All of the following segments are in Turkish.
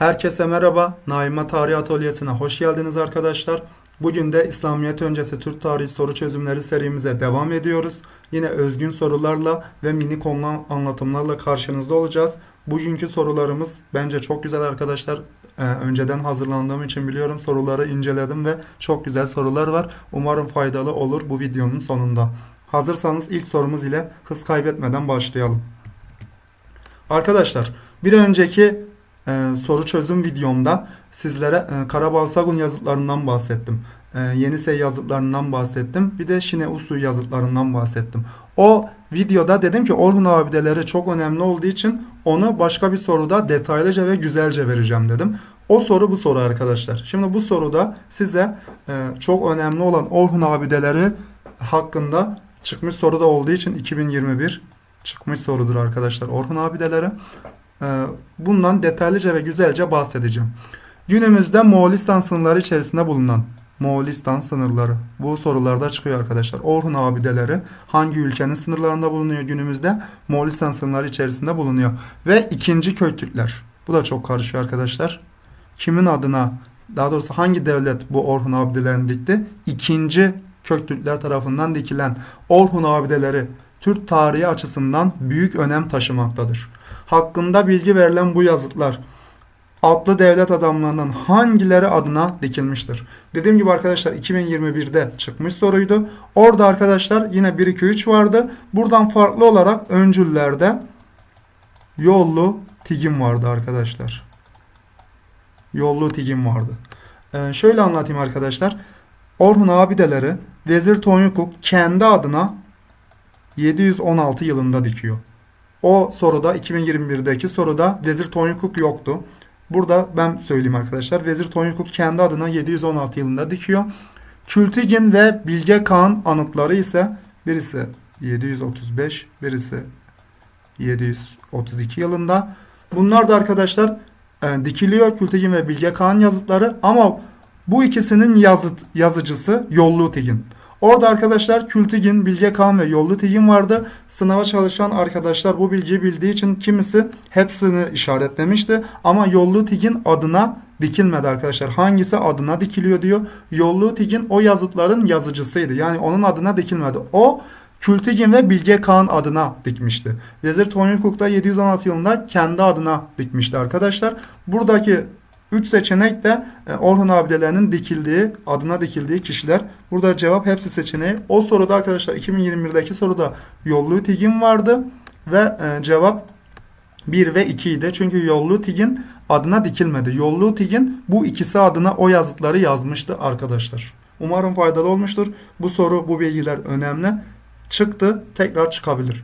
Herkese merhaba. Naima Tarih Atölyesi'ne hoş geldiniz arkadaşlar. Bugün de İslamiyet öncesi Türk tarihi soru çözümleri serimize devam ediyoruz. Yine özgün sorularla ve mini konu anlatımlarla karşınızda olacağız. Bugünkü sorularımız bence çok güzel arkadaşlar. Ee, önceden hazırlandığım için biliyorum soruları inceledim ve çok güzel sorular var. Umarım faydalı olur bu videonun sonunda. Hazırsanız ilk sorumuz ile hız kaybetmeden başlayalım. Arkadaşlar bir önceki e, soru çözüm videomda sizlere e, Karabalsagun yazıtlarından bahsettim. E, Yenisey yazıtlarından bahsettim. Bir de Şine Usu yazıtlarından bahsettim. O videoda dedim ki Orhun abideleri çok önemli olduğu için onu başka bir soruda detaylıca ve güzelce vereceğim dedim. O soru bu soru arkadaşlar. Şimdi bu soruda size e, çok önemli olan Orhun abideleri hakkında çıkmış soru da olduğu için 2021 çıkmış sorudur arkadaşlar Orhun abideleri. Ee, Bundan detaylıca ve güzelce bahsedeceğim. Günümüzde Moğolistan sınırları içerisinde bulunan Moğolistan sınırları. Bu sorularda çıkıyor arkadaşlar. Orhun abideleri hangi ülkenin sınırlarında bulunuyor günümüzde? Moğolistan sınırları içerisinde bulunuyor. Ve ikinci köy Türkler. Bu da çok karışıyor arkadaşlar. Kimin adına daha doğrusu hangi devlet bu Orhun abidelerini dikti? İkinci Köktürkler tarafından dikilen Orhun abideleri Türk tarihi açısından büyük önem taşımaktadır. Hakkında bilgi verilen bu yazıtlar adlı devlet adamlarının hangileri adına dikilmiştir? Dediğim gibi arkadaşlar 2021'de çıkmış soruydu. Orada arkadaşlar yine 1 2 3 vardı. Buradan farklı olarak öncüllerde yollu tigim vardı arkadaşlar. Yollu tigim vardı. Ee, şöyle anlatayım arkadaşlar. Orhun abideleri Vezir Tonyukuk kendi adına 716 yılında dikiyor. O soruda 2021'deki soruda Vezir Tonyukuk yoktu. Burada ben söyleyeyim arkadaşlar. Vezir Tonyukuk kendi adına 716 yılında dikiyor. Kültigin ve Bilge Kağan anıtları ise birisi 735, birisi 732 yılında. Bunlar da arkadaşlar e, dikiliyor Kültigin ve Bilge Kağan yazıtları ama bu ikisinin yazıt yazıcısı Yollutigin. Orada arkadaşlar Kültigin, Bilge Kağan ve Yollutigin vardı. Sınava çalışan arkadaşlar bu bilgiyi bildiği için kimisi hepsini işaretlemişti. Ama Yollutigin adına dikilmedi arkadaşlar. Hangisi adına dikiliyor diyor. Yollutigin o yazıtların yazıcısıydı. Yani onun adına dikilmedi. O Kültigin ve Bilge Kağan adına dikmişti. Vezir Tonyukuk da 716 yılında kendi adına dikmişti arkadaşlar. Buradaki 3 seçenek de e, Orhun abidelerinin dikildiği, adına dikildiği kişiler. Burada cevap hepsi seçeneği. O soruda arkadaşlar 2021'deki soruda Yollu Tigin vardı ve e, cevap 1 ve 2 idi. Çünkü Yollu Tigin adına dikilmedi. Yollu Tigin bu ikisi adına o yazıtları yazmıştı arkadaşlar. Umarım faydalı olmuştur. Bu soru, bu bilgiler önemli. Çıktı, tekrar çıkabilir.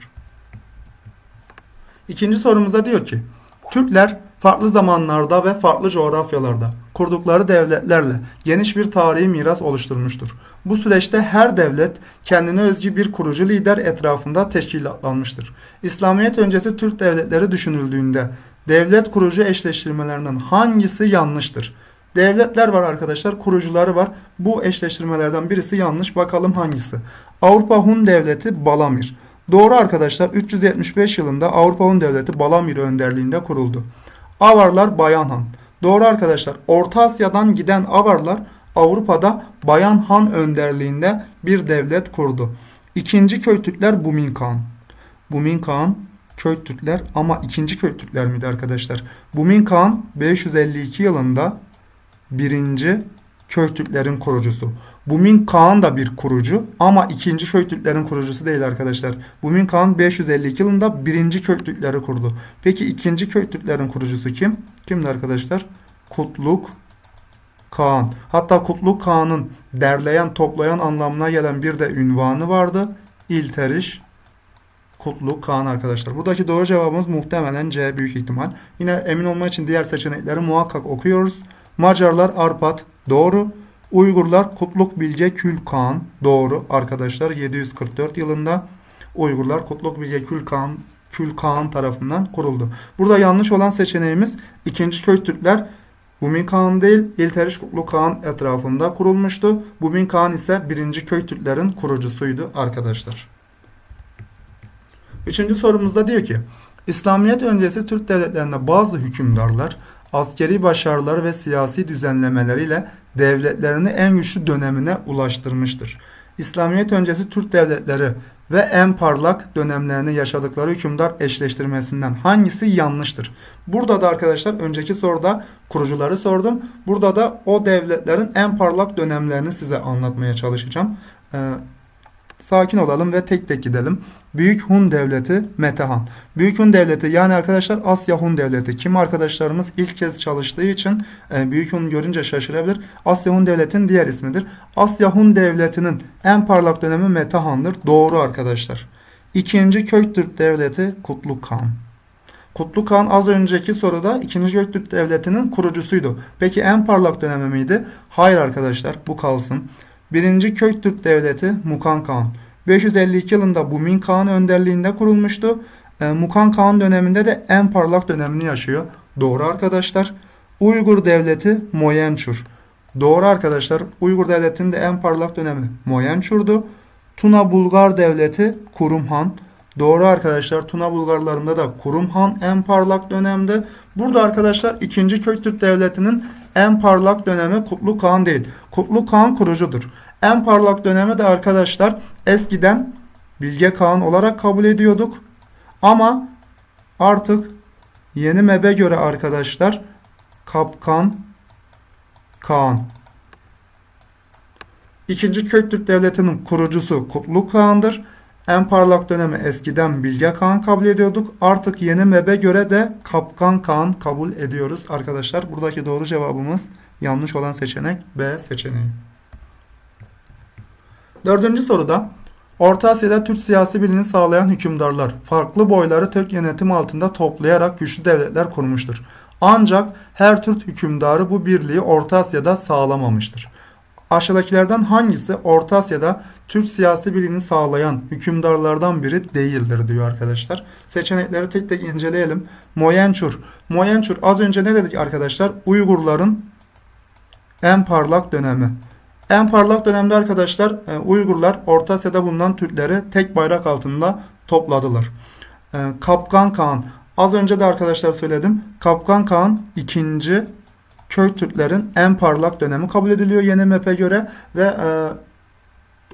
İkinci sorumuzda diyor ki, Türkler farklı zamanlarda ve farklı coğrafyalarda kurdukları devletlerle geniş bir tarihi miras oluşturmuştur. Bu süreçte her devlet kendine özgü bir kurucu lider etrafında teşkilatlanmıştır. İslamiyet öncesi Türk devletleri düşünüldüğünde devlet kurucu eşleştirmelerinden hangisi yanlıştır? Devletler var arkadaşlar, kurucuları var. Bu eşleştirmelerden birisi yanlış. Bakalım hangisi? Avrupa Hun Devleti Balamir. Doğru arkadaşlar 375 yılında Avrupa Hun Devleti Balamir önderliğinde kuruldu. Avarlar Bayan Han. Doğru arkadaşlar. Orta Asya'dan giden Avarlar Avrupa'da Bayan Han önderliğinde bir devlet kurdu. İkinci köy Türkler Bumin Kağan. Bumin Kağan köy Türkler ama ikinci köy Türkler miydi arkadaşlar? Bumin Kağan 552 yılında birinci köy Türklerin kurucusu. Bumin Kağan da bir kurucu ama ikinci köy Türklerin kurucusu değil arkadaşlar. Bumin Kağan 552 yılında birinci köy Türkleri kurdu. Peki ikinci köy Türklerin kurucusu kim? Kimdi arkadaşlar? Kutluk Kağan. Hatta Kutluk Kağan'ın derleyen, toplayan anlamına gelen bir de ünvanı vardı. İlteriş Kutluk Kağan arkadaşlar. Buradaki doğru cevabımız muhtemelen C büyük ihtimal. Yine emin olmak için diğer seçenekleri muhakkak okuyoruz. Macarlar Arpat doğru. Uygurlar Kutluk Bilge Kül Kağan doğru arkadaşlar 744 yılında Uygurlar Kutluk Bilge Kül Kağan Kül Kağan tarafından kuruldu. Burada yanlış olan seçeneğimiz ikinci köy Türkler Bumin Kağan değil İlteriş Kutluk Kağan etrafında kurulmuştu. Bumin Kağan ise birinci köy Türklerin kurucusuydu arkadaşlar. Üçüncü sorumuzda diyor ki İslamiyet öncesi Türk devletlerinde bazı hükümdarlar askeri başarıları ve siyasi düzenlemeleriyle devletlerini en güçlü dönemine ulaştırmıştır. İslamiyet öncesi Türk devletleri ve en parlak dönemlerini yaşadıkları hükümdar eşleştirmesinden hangisi yanlıştır? Burada da arkadaşlar önceki soruda kurucuları sordum. Burada da o devletlerin en parlak dönemlerini size anlatmaya çalışacağım. Ee, sakin olalım ve tek tek gidelim. Büyük Hun Devleti Metehan. Büyük Hun Devleti yani arkadaşlar Asya Hun Devleti. Kim arkadaşlarımız ilk kez çalıştığı için e, Büyük Hun görünce şaşırabilir. Asya Hun Devleti'nin diğer ismidir. Asya Hun Devleti'nin en parlak dönemi Metehan'dır. Doğru arkadaşlar. İkinci Köktürk Devleti Kutluk Han. Kutluk Han az önceki soruda 2. Göktürk Devleti'nin kurucusuydu. Peki en parlak dönemi miydi? Hayır arkadaşlar bu kalsın. 1. Köktürk Devleti Mukan Kağan. 552 yılında Bumin Kağan önderliğinde kurulmuştu. E, Mukan Kağan döneminde de en parlak dönemini yaşıyor. Doğru arkadaşlar. Uygur Devleti Moyençur. Doğru arkadaşlar. Uygur Devleti'nin de en parlak dönemi Moyençur'du. Tuna Bulgar Devleti Kurumhan. Doğru arkadaşlar. Tuna Bulgarlarında da Kurumhan en parlak dönemde. Burada arkadaşlar 2. Köktürk Devleti'nin en parlak dönemi Kutlu Kağan değil. Kutlu Kağan kurucudur. En parlak dönemi de arkadaşlar eskiden Bilge Kağan olarak kabul ediyorduk. Ama artık yeni mebe göre arkadaşlar Kapkan Kağan. İkinci Köktürk Devleti'nin kurucusu Kutlu Kağan'dır. En parlak dönemi eskiden Bilge Kağan kabul ediyorduk. Artık yeni mebe göre de Kapkan Kağan kabul ediyoruz arkadaşlar. Buradaki doğru cevabımız yanlış olan seçenek B seçeneği. Dördüncü soruda Orta Asya'da Türk siyasi bilini sağlayan hükümdarlar farklı boyları Türk yönetim altında toplayarak güçlü devletler kurmuştur. Ancak her Türk hükümdarı bu birliği Orta Asya'da sağlamamıştır. Aşağıdakilerden hangisi Orta Asya'da Türk siyasi bilini sağlayan hükümdarlardan biri değildir diyor arkadaşlar. Seçenekleri tek tek inceleyelim. Moyençur. Moyençur az önce ne dedik arkadaşlar? Uygurların en parlak dönemi. En parlak dönemde arkadaşlar e, Uygurlar Orta Asya'da bulunan Türkleri tek bayrak altında topladılar. E, Kapkan Kağan. Az önce de arkadaşlar söyledim. Kapkan Kağan ikinci köy Türklerin en parlak dönemi kabul ediliyor yeni map'e göre ve e,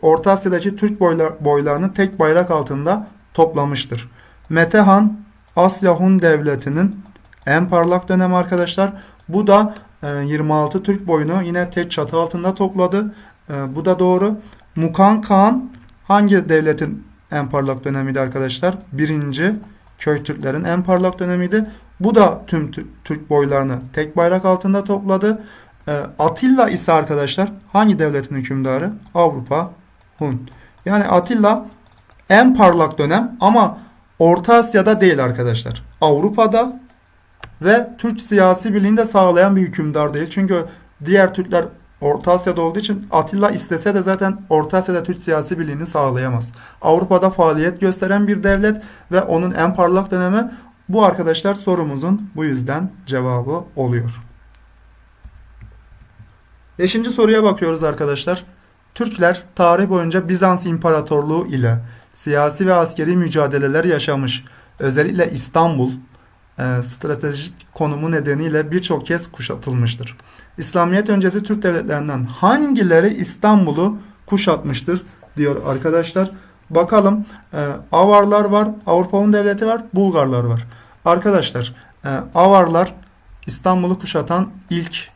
Orta Asya'daki Türk boylar, boylarını tek bayrak altında toplamıştır. Metehan Asya Hun Devleti'nin en parlak dönemi arkadaşlar. Bu da 26 e, Türk boyunu yine tek çatı altında topladı. E, bu da doğru. Mukan Kağan hangi devletin en parlak dönemiydi arkadaşlar? Birinci köy Türklerin en parlak dönemiydi. Bu da tüm Türk boylarını tek bayrak altında topladı. E, Atilla ise arkadaşlar hangi devletin hükümdarı? Avrupa Hun. Yani Atilla en parlak dönem ama Orta Asya'da değil arkadaşlar. Avrupa'da ve Türk siyasi birliğini de sağlayan bir hükümdar değil. Çünkü diğer Türkler Orta Asya'da olduğu için Atilla istese de zaten Orta Asya'da Türk siyasi birliğini sağlayamaz. Avrupa'da faaliyet gösteren bir devlet ve onun en parlak dönemi bu arkadaşlar sorumuzun bu yüzden cevabı oluyor. Beşinci soruya bakıyoruz arkadaşlar. Türkler tarih boyunca Bizans İmparatorluğu ile siyasi ve askeri mücadeleler yaşamış. Özellikle İstanbul e, stratejik konumu nedeniyle birçok kez kuşatılmıştır. İslamiyet öncesi Türk devletlerinden hangileri İstanbul'u kuşatmıştır diyor arkadaşlar. Bakalım e, Avarlar var, Avrupa'nın devleti var, Bulgarlar var. Arkadaşlar e, Avarlar İstanbul'u kuşatan ilk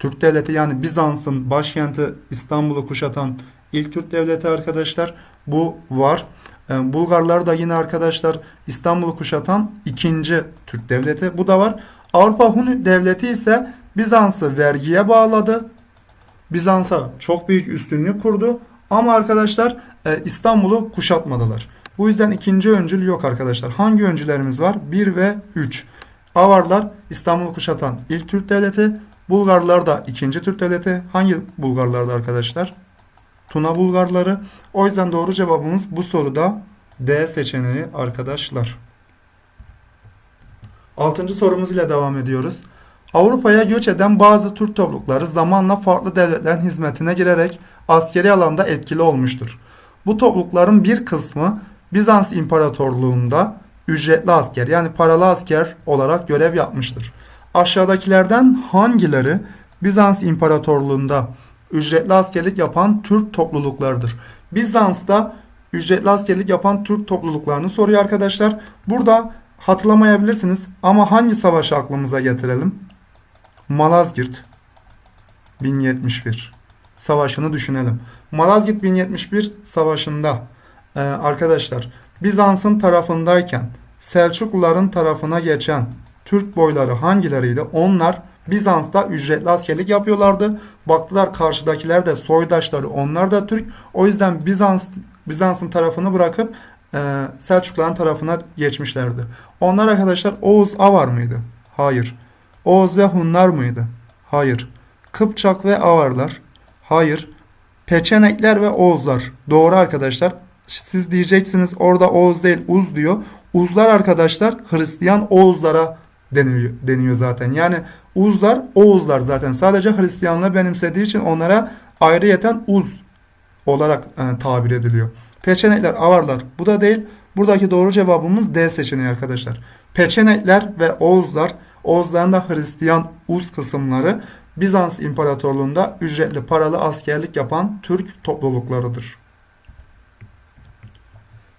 Türk devleti yani Bizans'ın başkenti İstanbul'u kuşatan ilk Türk devleti arkadaşlar bu var. E, Bulgarlar da yine arkadaşlar İstanbul'u kuşatan ikinci Türk devleti bu da var. Avrupa Hun devleti ise Bizans'ı vergiye bağladı. Bizans'a çok büyük üstünlük kurdu. Ama arkadaşlar e, İstanbul'u kuşatmadılar. Bu yüzden ikinci öncül yok arkadaşlar. Hangi öncülerimiz var? 1 ve 3. Avarlar İstanbul'u kuşatan ilk Türk devleti. Bulgarlar da ikinci Türk devleti. Hangi Bulgarlardı arkadaşlar? Tuna Bulgarları. O yüzden doğru cevabımız bu soruda D seçeneği arkadaşlar. Altıncı sorumuz ile devam ediyoruz. Avrupa'ya göç eden bazı Türk toplulukları zamanla farklı devletlerin hizmetine girerek askeri alanda etkili olmuştur. Bu toplulukların bir kısmı Bizans İmparatorluğu'nda ücretli asker yani paralı asker olarak görev yapmıştır. Aşağıdakilerden hangileri Bizans İmparatorluğu'nda ücretli askerlik yapan Türk topluluklarıdır? Bizans'ta ücretli askerlik yapan Türk topluluklarını soruyor arkadaşlar. Burada hatırlamayabilirsiniz ama hangi savaşı aklımıza getirelim? Malazgirt 1071 savaşını düşünelim. Malazgirt 1071 savaşında e, arkadaşlar Bizans'ın tarafındayken Selçukluların tarafına geçen Türk boyları hangileriydi? Onlar Bizans'ta ücretli askerlik yapıyorlardı. Baktılar karşıdakiler de soydaşları onlar da Türk. O yüzden Bizans Bizans'ın tarafını bırakıp e, Selçukluların tarafına geçmişlerdi. Onlar arkadaşlar Oğuz Avar mıydı? Hayır. Oğuz ve Hunlar mıydı? Hayır. Kıpçak ve Avarlar? Hayır. Peçenekler ve Oğuzlar. Doğru arkadaşlar. Siz diyeceksiniz orada Oğuz değil Uz diyor. Uzlar arkadaşlar Hristiyan Oğuzlara deniyor, deniyor zaten. Yani Uzlar Oğuzlar zaten. Sadece Hristiyanlığı benimsediği için onlara ayrıyeten Uz olarak e, tabir ediliyor. Peçenekler, avarlar. Bu da değil. Buradaki doğru cevabımız D seçeneği arkadaşlar. Peçenekler ve Oğuzlar, Oğuzların da Hristiyan Uz kısımları Bizans İmparatorluğu'nda ücretli paralı askerlik yapan Türk topluluklarıdır.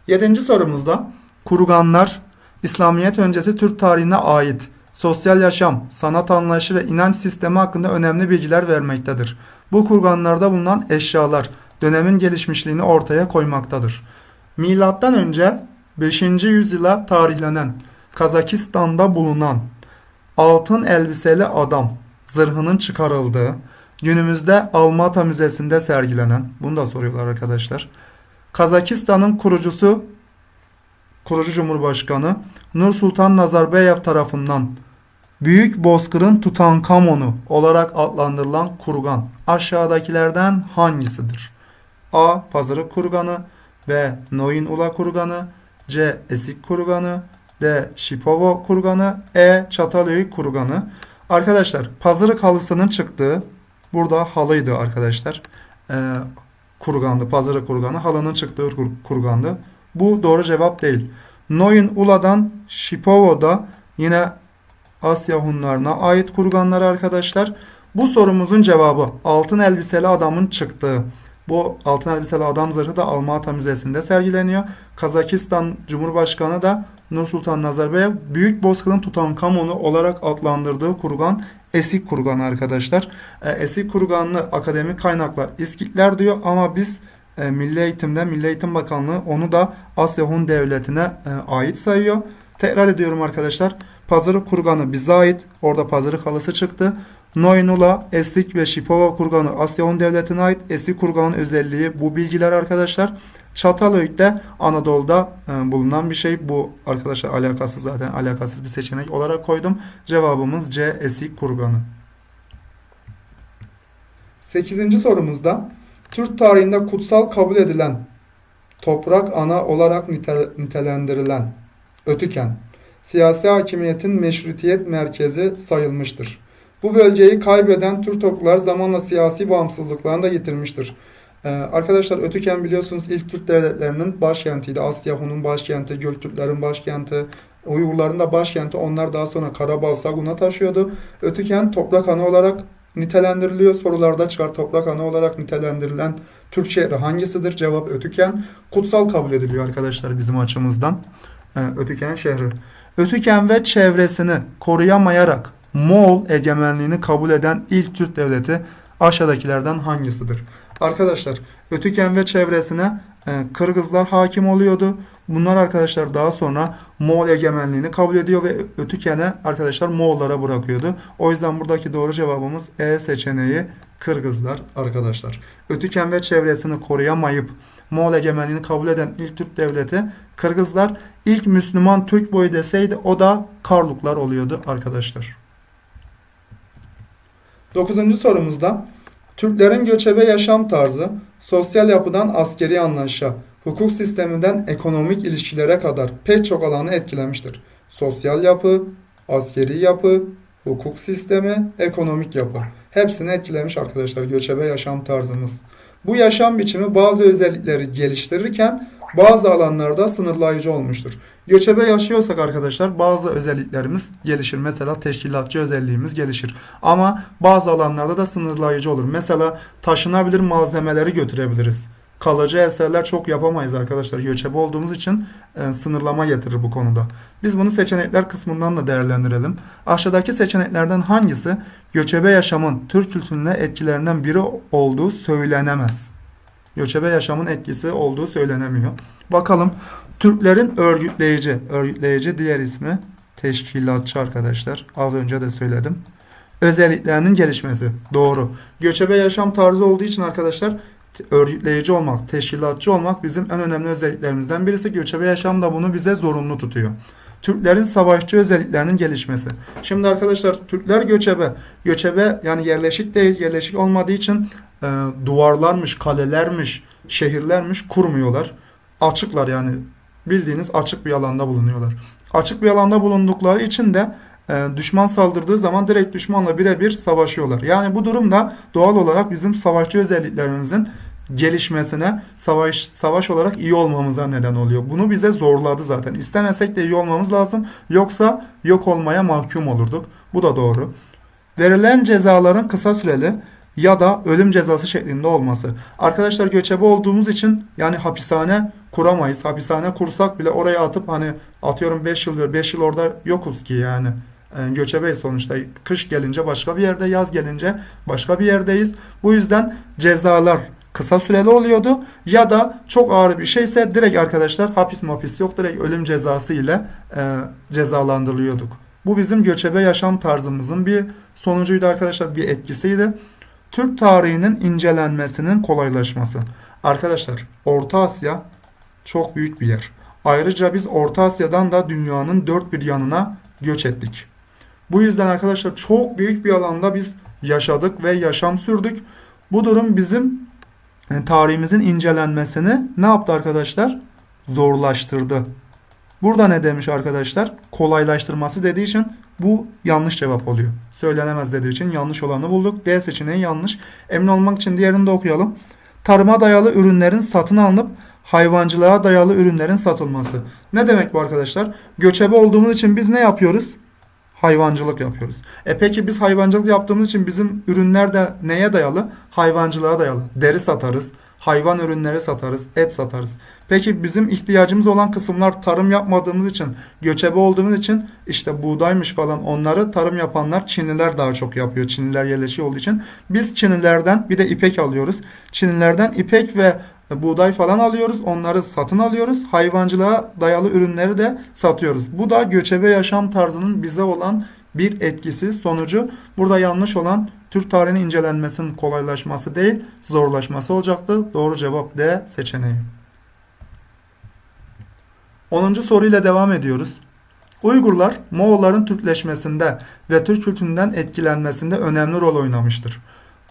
Yedinci sorumuzda Kuruganlar, İslamiyet öncesi Türk tarihine ait sosyal yaşam, sanat anlayışı ve inanç sistemi hakkında önemli bilgiler vermektedir. Bu kurganlarda bulunan eşyalar dönemin gelişmişliğini ortaya koymaktadır. Milattan önce 5. yüzyıla tarihlenen Kazakistan'da bulunan altın elbiseli adam zırhının çıkarıldığı, günümüzde Almata Müzesi'nde sergilenen, bunu da soruyorlar arkadaşlar. Kazakistan'ın kurucusu, kurucu Cumhurbaşkanı Nur Sultan Nazarbayev tarafından Büyük Bozkır'ın Tutankamon'u olarak adlandırılan kurgan aşağıdakilerden hangisidir? A. Pazarık kurganı B. Noyin Ula kurganı C. Esik kurganı D. Şipovo kurganı E. Çatalhöyük kurganı Arkadaşlar pazarık halısının çıktığı burada halıydı arkadaşlar. Ee, kurgandı. Pazarık kurganı. Halının çıktığı kur, kurgandı. Bu doğru cevap değil. Noyin Ula'dan Şipovo'da yine Asya Hunlarına ait kurganlar arkadaşlar. Bu sorumuzun cevabı altın elbiseli adamın çıktığı. Bu altın elbiseli adam zırhı da Almata Müzesi'nde sergileniyor. Kazakistan Cumhurbaşkanı da Nursultan Nazarbayev Büyük Bozkır'ın Tutankamon'u olarak adlandırdığı kurgan Esik kurgan arkadaşlar. E, Esik kurganlı akademik kaynaklar İskitler diyor ama biz e, Milli Eğitim'de Milli Eğitim Bakanlığı onu da Asya Hun Devleti'ne e, ait sayıyor. Tekrar ediyorum arkadaşlar. Pazarı kurganı bize ait. Orada pazarı halısı çıktı. Noynula, Eslik ve Şipova kurganı Asya Hun Devleti'ne ait. Eslik kurganın özelliği bu bilgiler arkadaşlar. Çatalhöyük de Anadolu'da e, bulunan bir şey. Bu arkadaşlar alakasız zaten alakasız bir seçenek olarak koydum. Cevabımız C. Esik kurganı. 8. sorumuzda Türk tarihinde kutsal kabul edilen toprak ana olarak nitelendirilen Ötüken siyasi hakimiyetin meşrutiyet merkezi sayılmıştır. Bu bölgeyi kaybeden Türk topluluklar zamanla siyasi bağımsızlıklarını da getirmiştir. Ee, arkadaşlar Ötüken biliyorsunuz ilk Türk devletlerinin başkentiydi. Asya Hun'un başkenti, Göktürklerin başkenti, Uygurların da başkenti. Onlar daha sonra Karabağ, Sagun'a taşıyordu. Ötüken toprak anı olarak nitelendiriliyor. Sorularda çıkar toprak anı olarak nitelendirilen Türk şehri hangisidir? Cevap Ötüken. Kutsal kabul ediliyor arkadaşlar bizim açımızdan. Ee, Ötüken şehri. Ötüken ve çevresini koruyamayarak Moğol egemenliğini kabul eden ilk Türk devleti aşağıdakilerden hangisidir? Arkadaşlar Ötüken ve çevresine Kırgızlar hakim oluyordu. Bunlar arkadaşlar daha sonra Moğol egemenliğini kabul ediyor ve Ötüken'e arkadaşlar Moğollara bırakıyordu. O yüzden buradaki doğru cevabımız E seçeneği Kırgızlar arkadaşlar. Ötüken ve çevresini koruyamayıp Moğol egemenliğini kabul eden ilk Türk devleti Kırgızlar ilk Müslüman Türk boyu deseydi o da Karluklar oluyordu arkadaşlar. Dokuzuncu sorumuzda Türklerin göçebe yaşam tarzı, sosyal yapıdan askeri anlayışa, hukuk sisteminden ekonomik ilişkilere kadar pek çok alanı etkilemiştir. Sosyal yapı, askeri yapı, hukuk sistemi, ekonomik yapı. Hepsini etkilemiş arkadaşlar göçebe yaşam tarzımız. Bu yaşam biçimi bazı özellikleri geliştirirken bazı alanlarda sınırlayıcı olmuştur. Göçebe yaşıyorsak arkadaşlar bazı özelliklerimiz gelişir. Mesela teşkilatçı özelliğimiz gelişir. Ama bazı alanlarda da sınırlayıcı olur. Mesela taşınabilir malzemeleri götürebiliriz. Kalıcı eserler çok yapamayız arkadaşlar. Göçebe olduğumuz için e, sınırlama getirir bu konuda. Biz bunu seçenekler kısmından da değerlendirelim. Aşağıdaki seçeneklerden hangisi göçebe yaşamın Türk kültürüne etkilerinden biri olduğu söylenemez? Göçebe yaşamın etkisi olduğu söylenemiyor. Bakalım Türklerin örgütleyici, örgütleyici diğer ismi teşkilatçı arkadaşlar. Az önce de söyledim. Özelliklerinin gelişmesi. Doğru. Göçebe yaşam tarzı olduğu için arkadaşlar örgütleyici olmak, teşkilatçı olmak bizim en önemli özelliklerimizden birisi. Göçebe yaşam da bunu bize zorunlu tutuyor. Türklerin savaşçı özelliklerinin gelişmesi. Şimdi arkadaşlar Türkler göçebe. Göçebe yani yerleşik değil, yerleşik olmadığı için e, duvarlarmış, kalelermiş, şehirlermiş kurmuyorlar. Açıklar yani bildiğiniz açık bir alanda bulunuyorlar. Açık bir alanda bulundukları için de e, düşman saldırdığı zaman direkt düşmanla birebir savaşıyorlar. Yani bu durumda doğal olarak bizim savaşçı özelliklerimizin gelişmesine, savaş savaş olarak iyi olmamıza neden oluyor. Bunu bize zorladı zaten. İstemesek de iyi olmamız lazım. Yoksa yok olmaya mahkum olurduk. Bu da doğru. Verilen cezaların kısa süreli ya da ölüm cezası şeklinde olması. Arkadaşlar göçebe olduğumuz için yani hapishane kuramayız. Hapishane kursak bile oraya atıp hani atıyorum 5 yıl 5 yıl orada yokuz ki yani. Yani göçebeyiz sonuçta. Kış gelince başka bir yerde, yaz gelince başka bir yerdeyiz. Bu yüzden cezalar kısa süreli oluyordu. Ya da çok ağır bir şeyse direkt arkadaşlar hapis mapis yok. Direkt ölüm cezası ile e, cezalandırılıyorduk. Bu bizim göçebe yaşam tarzımızın bir sonucuydu arkadaşlar. Bir etkisiydi. Türk tarihinin incelenmesinin kolaylaşması. Arkadaşlar Orta Asya çok büyük bir yer. Ayrıca biz Orta Asya'dan da dünyanın dört bir yanına göç ettik. Bu yüzden arkadaşlar çok büyük bir alanda biz yaşadık ve yaşam sürdük. Bu durum bizim yani tarihimizin incelenmesini ne yaptı arkadaşlar? Zorlaştırdı. Burada ne demiş arkadaşlar? Kolaylaştırması dediği için bu yanlış cevap oluyor. Söylenemez dediği için yanlış olanı bulduk. D seçeneği yanlış. Emin olmak için diğerini de okuyalım. Tarıma dayalı ürünlerin satın alınıp hayvancılığa dayalı ürünlerin satılması. Ne demek bu arkadaşlar? Göçebe olduğumuz için biz ne yapıyoruz? Hayvancılık yapıyoruz. E peki biz hayvancılık yaptığımız için bizim ürünler de neye dayalı? Hayvancılığa dayalı. Deri satarız, hayvan ürünleri satarız, et satarız. Peki bizim ihtiyacımız olan kısımlar tarım yapmadığımız için, göçebe olduğumuz için işte buğdaymış falan onları tarım yapanlar Çinliler daha çok yapıyor. Çinliler yerleşiyor olduğu için. Biz Çinlilerden bir de ipek alıyoruz. Çinlilerden ipek ve buğday falan alıyoruz. Onları satın alıyoruz. Hayvancılığa dayalı ürünleri de satıyoruz. Bu da göçebe yaşam tarzının bize olan bir etkisi sonucu. Burada yanlış olan Türk tarihinin incelenmesinin kolaylaşması değil zorlaşması olacaktı. Doğru cevap D seçeneği. 10. soruyla devam ediyoruz. Uygurlar Moğolların Türkleşmesinde ve Türk kültüründen etkilenmesinde önemli rol oynamıştır.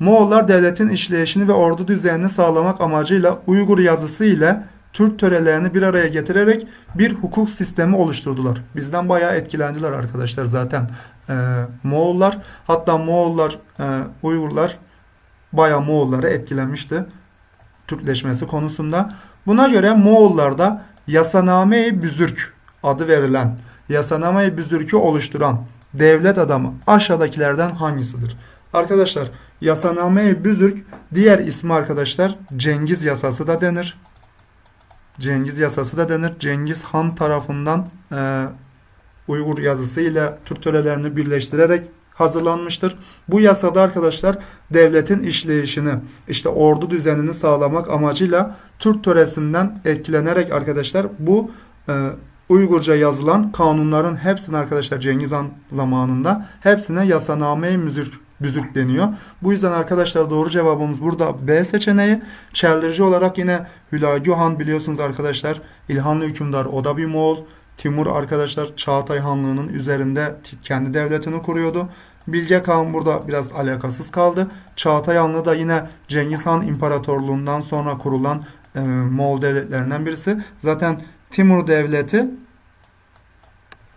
Moğollar devletin işleyişini ve ordu düzenini sağlamak amacıyla Uygur yazısı ile Türk törelerini bir araya getirerek bir hukuk sistemi oluşturdular. Bizden bayağı etkilendiler arkadaşlar zaten e, Moğollar. Hatta Moğollar, e, Uygurlar bayağı Moğolları etkilemişti Türkleşmesi konusunda. Buna göre Moğollarda Yasaname-i Büzürk adı verilen Yasaname-i Büzürk'ü oluşturan devlet adamı aşağıdakilerden hangisidir? Arkadaşlar Yasaname-i Büzürk diğer ismi arkadaşlar Cengiz yasası da denir. Cengiz yasası da denir. Cengiz Han tarafından e, Uygur yazısı ile Türk törelerini birleştirerek hazırlanmıştır. Bu yasada arkadaşlar devletin işleyişini işte ordu düzenini sağlamak amacıyla Türk töresinden etkilenerek arkadaşlar bu e, Uygurca yazılan kanunların hepsini arkadaşlar Cengiz Han zamanında hepsine yasaname-i müzürk, büzürk deniyor. Bu yüzden arkadaşlar doğru cevabımız burada B seçeneği. Çeldirici olarak yine Hülagü Han biliyorsunuz arkadaşlar İlhanlı hükümdar o da bir Moğol. Timur arkadaşlar Çağatay Hanlığı'nın üzerinde kendi devletini kuruyordu. Bilge Kağan burada biraz alakasız kaldı. Çağatay Hanlığı da yine Cengiz Han İmparatorluğundan sonra kurulan e, Moğol devletlerinden birisi. Zaten Timur Devleti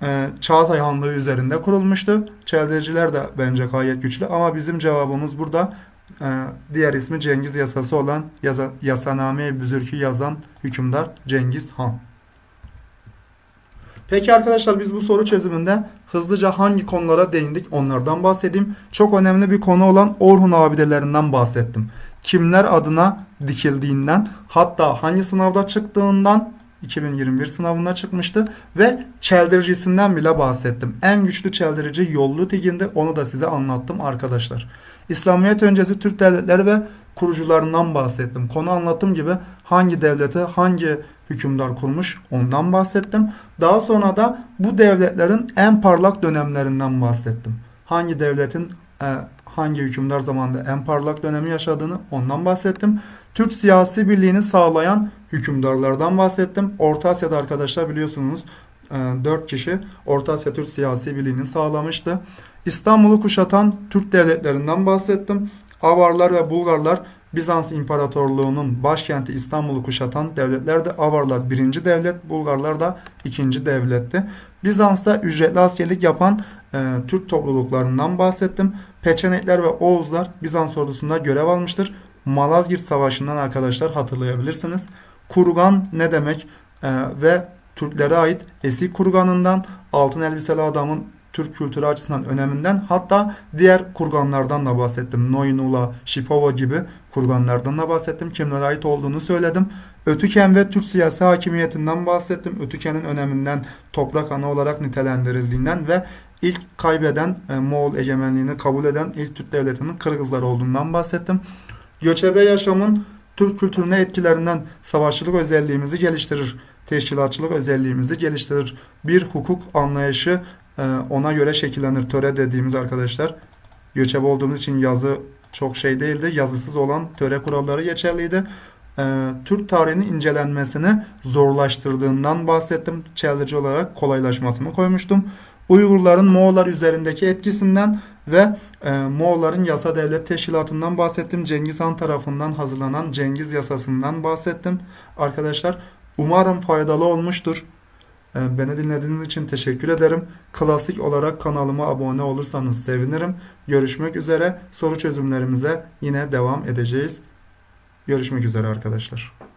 e, Çağatay Hanlığı üzerinde kurulmuştu. Çeldiriciler de bence gayet güçlü ama bizim cevabımız burada Ee, diğer ismi Cengiz Yasası olan yaza, Yasaname-i Büzürk'ü yazan hükümdar Cengiz Han. Peki arkadaşlar biz bu soru çözümünde hızlıca hangi konulara değindik onlardan bahsedeyim. Çok önemli bir konu olan Orhun abidelerinden bahsettim. Kimler adına dikildiğinden hatta hangi sınavda çıktığından 2021 sınavına çıkmıştı ve çeldiricisinden bile bahsettim. En güçlü çeldirici Yollu Tigin'di. Onu da size anlattım arkadaşlar. İslamiyet öncesi Türk devletleri ve kurucularından bahsettim. Konu anlattığım gibi hangi devleti hangi hükümdar kurmuş ondan bahsettim. Daha sonra da bu devletlerin en parlak dönemlerinden bahsettim. Hangi devletin e, hangi hükümdar zamanında en parlak dönemi yaşadığını ondan bahsettim. Türk siyasi birliğini sağlayan hükümdarlardan bahsettim. Orta Asya'da arkadaşlar biliyorsunuz 4 kişi Orta Asya Türk siyasi birliğini sağlamıştı. İstanbul'u kuşatan Türk devletlerinden bahsettim. Avarlar ve Bulgarlar Bizans İmparatorluğu'nun başkenti İstanbul'u kuşatan devletler de Avarlar birinci devlet, Bulgarlar da ikinci devletti. Bizans'ta ücretli askerlik yapan e, Türk topluluklarından bahsettim. Peçenekler ve Oğuzlar Bizans ordusunda görev almıştır. Malazgirt Savaşı'ndan arkadaşlar hatırlayabilirsiniz. Kurgan ne demek e, ve Türklere ait Esik kurganından altın elbiseli adamın Türk kültürü açısından öneminden hatta diğer kurganlardan da bahsettim. Noynula, Şipova gibi kurganlardan da bahsettim. Kimlere ait olduğunu söyledim. Ötüken ve Türk siyasi hakimiyetinden bahsettim. Ötüken'in öneminden toprak ana olarak nitelendirildiğinden ve ilk kaybeden e, Moğol egemenliğini kabul eden ilk Türk devletinin Kırgızlar olduğundan bahsettim. Göçebe yaşamın Türk kültürüne etkilerinden savaşçılık özelliğimizi geliştirir. Teşkilatçılık özelliğimizi geliştirir. Bir hukuk anlayışı e, ona göre şekillenir. Töre dediğimiz arkadaşlar göçebe olduğumuz için yazı çok şey değildi. Yazısız olan töre kuralları geçerliydi. E, Türk tarihinin incelenmesini zorlaştırdığından bahsettim. Çeldirici olarak kolaylaşmasını koymuştum. Uygurların Moğollar üzerindeki etkisinden ve e, Moğolların yasa devlet teşkilatından bahsettim. Cengiz Han tarafından hazırlanan Cengiz yasasından bahsettim. Arkadaşlar umarım faydalı olmuştur. E, beni dinlediğiniz için teşekkür ederim. Klasik olarak kanalıma abone olursanız sevinirim. Görüşmek üzere. Soru çözümlerimize yine devam edeceğiz. Görüşmek üzere arkadaşlar.